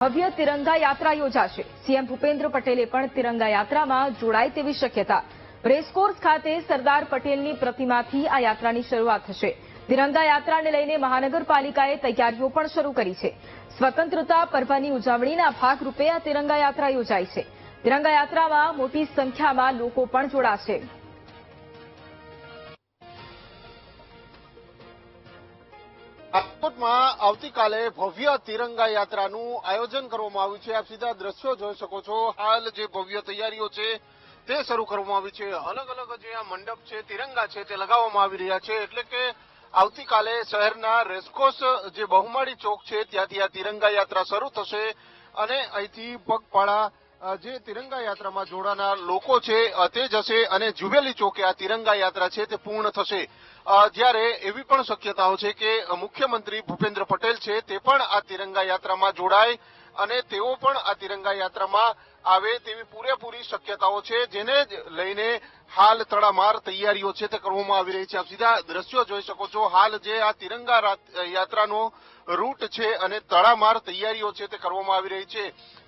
ભવ્ય તિરંગા યાત્રા યોજાશે. સીએમ ભૂપેન્દ્ર પટેલે પણ તિરંગા યાત્રામાં જોડાય તેવી શક્યતા. રેસકોર્સ ખાતે સરદાર પટેલની પ્રતિમાથી આ યાત્રાની શરૂઆત થશે. તિરંગા યાત્રાને લઈને મહાનગરપાલિકાએ તૈયારીઓ પણ શરૂ કરી છે. સ્વતંત્રતા પર્વની ઉજવણીના ભાગરૂપે આ તિરંગા યાત્રા યોજાઈ છે. તિરંગા યાત્રામાં મોટી સંખ્યામાં લોકો પણ જોડાશે. રાજકોટમાં આવતીકાલે ભવ્ય તિરંગા યાત્રાનું આયોજન કરવામાં આવ્યું છે. આપ સીધા દ્રશ્યો જોઈ શકો છો. હાલ જે ભવ્ય તૈયારીઓ છે તે શરૂ કરવામાં આવી છે. અલગ અલગ જે આ મંડપ છે, તિરંગા છે તે લગાવવામાં આવી રહ્યા છે. એટલે કે આવતીકાલે શહેરના રેસકોસ જે બહુમાળી ચોક છે, ત્યાંથી આ તિરંગા યાત્રા શરૂ થશે અને અહીંથી પગપાળા જે તિરંગા યાત્રામાં જોડાનાર લોકો છે તે જશે અને જુબેલી ચોકે આ તિરંગા યાત્રા છે તે પૂર્ણ થશે. જ્યારે એવી પણ શક્યતાઓ છે કે મુખ્યમંત્રી ભૂપેન્દ્ર પટેલ છે તે પણ આ તિરંગા યાત્રામાં જોડાય અને તેઓ પણ આ તિરંગા યાત્રામાં આવે તેવી પૂરેપૂરી શક્યતાઓ છે, જેને લઈને હાલ તડામાર તૈયારીઓ છે તે કરવામાં આવી રહી છે. આપ સીધા દ્રશ્યો જોઈ શકો છો, હાલ જે આ તિરંગા યાત્રાનો રૂટ છે અને તડામાર તૈયારીઓ છે તે કરવામાં આવી રહી છે.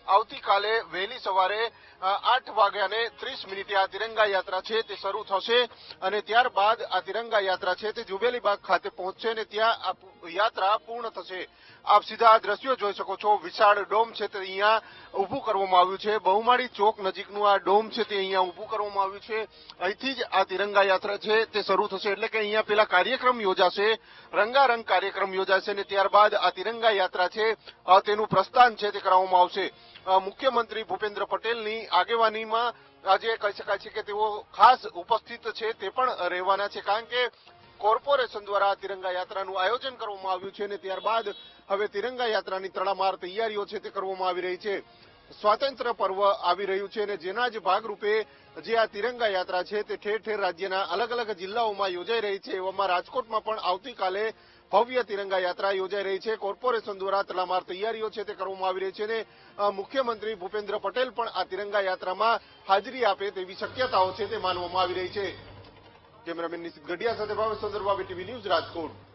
આવતીકાલે વહેલી સવારે આઠ વાગ્યાને ત્રીસ મિનિટે આ તિરંગા યાત્રા છે તે શરૂ થશે અને ત્યારબાદ આ તિરંગા યાત્રા છે તે જુબેલીબાગ ખાતે પહોંચશે અને ત્યાં આ યાત્રા પૂર્ણ થશે. આપ સીધા દ્રશ્યો જોઈ શકો છો. વિશાળ ડોમ છે તે અહીંયા ઊભું કરવામાં આવ્યું છે. બહુમાળી ચોક નજીકનું આ ડોમ છે તે અહીંયા ઊભું કરવામાં આવ્યું છે. અહીંથી જ આ તિરંગા યાત્રા છે તે શરૂ થશે એટલે કે અહીંયા પેલા કાર્યક્રમ યોજાશે, રંગારંગ કાર્યક્રમ યોજાશે અને ત્યારબાદ આ તિરંગા યાત્રા છે તેનું પ્રસ્થાન છે તે કરવામાં આવશે. મુખ્યમંત્રી ભૂપેન્દ્ર પટેલની આગેવાનીમાં આજે કહી શકાય છે કે તેઓ ખાસ ઉપસ્થિત છે, તે પણ રહેવાના છે, કારણ કે કોર્પોરેશન દ્વારા તિરંગા યાત્રાનું આયોજન કરવામાં આવ્યું છે અને ત્યારબાદ હવે તિરંગા યાત્રાની તડામાર તૈયારીઓ છે તે કરવામાં આવી રહી છે. સ્વાતંત્ર્ય પર્વ આવી રહ્યું છે અને જેના જ ભાગરૂપે જે આ તિરંગા યાત્રા છે તે ઠેર ઠેર રાજ્યના અલગ અલગ જિલ્લાઓમાં યોજાઈ રહી છે. એવામાં રાજકોટમાં પણ આવતીકાલે ભવ્ય તિરંગા યાત્રા યોજાઈ રહી છે. કોર્પોરેશન દ્વારા તલામાર તૈયારીઓ છે તે કરવામાં આવી રહી છે અને મુખ્યમંત્રી ભૂપેન્દ્ર પટેલ પણ આ તિરંગા યાત્રામાં હાજરી આપે તેવી શક્યતાઓ છે તે માનવામાં આવી રહી છે. કેમેરામેન નિશિત ગઢિયા સાથે ભાવેશ ચંદ્રબાબુ ટીવી ન્યૂઝ રાજકોટ.